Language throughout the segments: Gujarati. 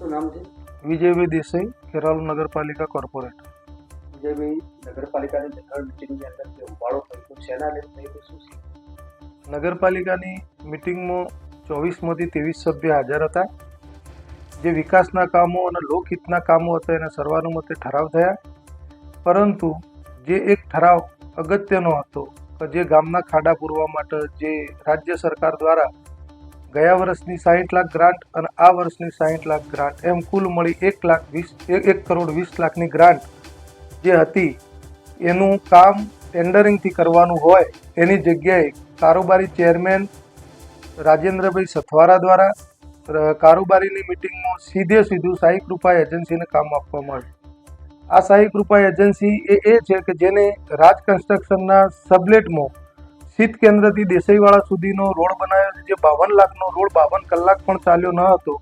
શું નામ છે વિજયભાઈ દેસાઈ ખેરાલુ નગરપાલિકા કોર્પોરેટર વિજયભાઈ નગરપાલિકાની જનરલ મિટિંગની અંદર જે ઉબાળો થયો શેના લઈને થયો શું છે નગરપાલિકાની મિટિંગમાં ચોવીસમાંથી ત્રેવીસ સભ્ય હાજર હતા જે વિકાસના કામો અને લોકહિતના કામો હતા એના સર્વાનુમતે ઠરાવ થયા પરંતુ જે એક ઠરાવ અગત્યનો હતો કે જે ગામના ખાડા પૂરવા માટે જે રાજ્ય સરકાર દ્વારા ગયા વર્ષની સાહીઠ લાખ ગ્રાન્ટ અને આ વર્ષની સાહીઠ લાખ ગ્રાન્ટ એમ કુલ મળી એક લાખ વીસ, એક કરોડ વીસ લાખની ગ્રાન્ટ જે હતી. એનું કામ ટેન્ડરિંગથી કરવાનું હોય, એની જગ્યાએ કારોબારી ચેરમેન રાજેન્દ્રભાઈ સથવારા દ્વારા કારોબારીની મિટિંગમાં સીધે સીધું સાઈ કૃપા એજન્સીને કામ આપવામાં આવ્યું આ સાઈ કૃપા એજન્સી એ એ છે કે જેને રાજ કન્સ્ટ્રક્શનના સબલેટમાં શીત કેન્દ્રથી દેસાઈવાળા સુધીનો રોડ બનાવ્યો જે બાવન લાખનો રોડ, બાવન કલાક પણ ચાલ્યો ન હતો,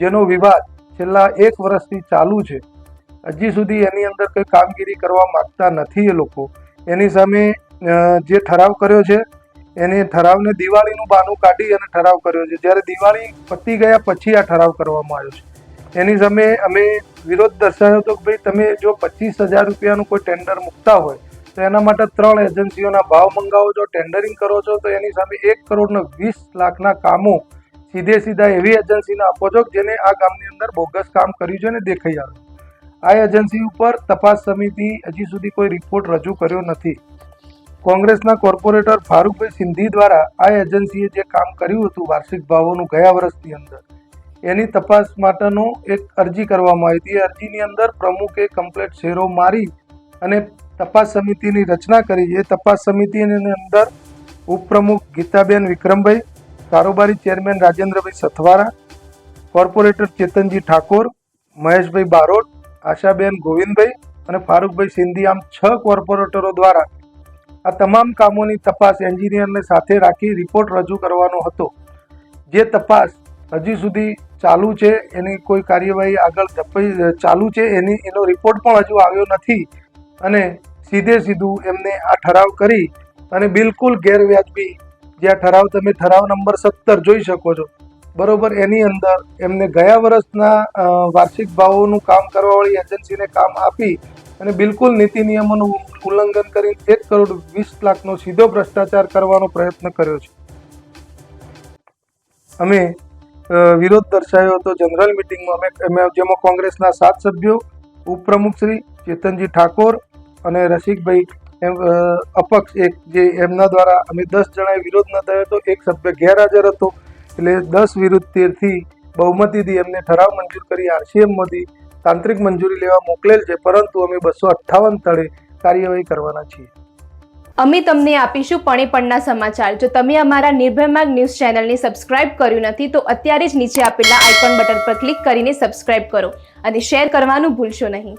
જેનો વિવાદ છેલ્લા એક વર્ષથી ચાલુ છે. હજી સુધી એની અંદર કંઈ કામગીરી કરવા માંગતા નથી એ લોકો. એની સામે જે ઠરાવ કર્યો છે, એને ઠરાવને દિવાળીનું બાનું કાઢી અને ઠરાવ કર્યો છે. જ્યારે દિવાળી પતી ગયા પછી આ ઠરાવ કરવામાં આવ્યો છે. એની સામે અમે વિરોધ દર્શાવ્યો હતો કે ભાઈ તમે જો પચીસ હજાર રૂપિયાનું કોઈ ટેન્ડર મૂકતા હોય તો એના માટે ત્રણ એજન્સીઓના ભાવ મંગાવો છો ટેન્ડરિંગ કરો છો, તો એની સામે એક કરોડના વીસ લાખના કામો સીધે સીધા એવી એજન્સીને આપો છો જેને આ ગામની અંદર બોગસ કામ કર્યું છે અને દેખાઈ આવે. આ એજન્સી ઉપર તપાસ સમિતિ હજી સુધી કોઈ રિપોર્ટ રજૂ કર્યો નથી. કોંગ્રેસના કોર્પોરેટર ફારૂકભાઈ સિંધી દ્વારા આ એજન્સીએ જે કામ કર્યું હતું વાર્ષિક ભાવોનું ગયા વર્ષની અંદર, એની તપાસ માટેનો એક અરજી કરવામાં આવી હતી. અરજીની અંદર પ્રમુખે કમ્પ્લેટ શેરો મારી અને તપાસ સમિતિની રચના કરી. એ તપાસ સમિતિની અંદર ઉપપ્રમુખ ગીતાબેન વિક્રમભાઈ, કારોબારી ચેરમેન રાજેન્દ્રભાઈ સથવારા, કોર્પોરેટર ચેતનજી ઠાકોર, મહેશભાઈ બારોટ, આશાબેન ગોવિંદભાઈ અને ફારૂકભાઈ સિંધી આમ છ કોર્પોરેટરો દ્વારા આ તમામ કામોની તપાસ એન્જિનિયરને સાથે રાખી રિપોર્ટ રજૂ કરવાનો હતો. જે તપાસ હજી સુધી ચાલુ છે, એની કોઈ કાર્યવાહી આગળ ચાલુ છે, એની, એનો રિપોર્ટ પણ હજુ આવ્યો નથી. અને સીધે સીધું એમને આ ઠરાવ કરી અને બિલકુલ ગેરવ્યાજબી જે આ ઠરાવ તમે ઠરાવ નંબર સત્તર જોઈ શકો છો. બરોબર, એની અંદર એમને ગયા વર્ષના વાર્ષિક ભાવોનું કામ કરવાવાળી એજન્સીને કામ આપી અને બિલકુલ નીતિ નિયમોનું ઉલ્લંઘન કરી એક કરોડ વીસ લાખનો સીધો ભ્રષ્ટાચાર કરવાનો પ્રયત્ન કર્યો છે. અમે વિરોધ દર્શાવ્યો હતો જનરલ મિટિંગમાં. અમે જેમાં કોંગ્રેસના સાત સભ્યો ઉપપ્રમુખ શ્રી ચેતનજી ઠાકોર અને રસિકભાઈ, એમ અપક્ષ એક જે એમના દ્વારા અમે દસ જણાએ વિરોધ ન થયો હતો, એક સભ્ય ગેરહાજર હતો, એટલે દસ વિરુદ્ધ તેરથી બહુમતીથી એમને ઠરાવ મંજૂર કરી આરસીએમમાંથી તાંત્રિક મંજૂરી લેવા મોકલેલ છે, પરંતુ અમે બસો અઠ્ઠાવન તળે કાર્યવાહી કરવાના છીએ. અમે તમને આપીશું પણેપણના સમાચાર. જો તમે અમારા નિર્ભય ન્યૂઝ ચેનલને સબસ્ક્રાઇબ કર્યું નથી, તો અત્યારે જ નીચે આપેલા આઇકોન બટન પર ક્લિક કરીને સબસ્ક્રાઇબ કરો અને શેર કરવાનું ભૂલશો નહીં.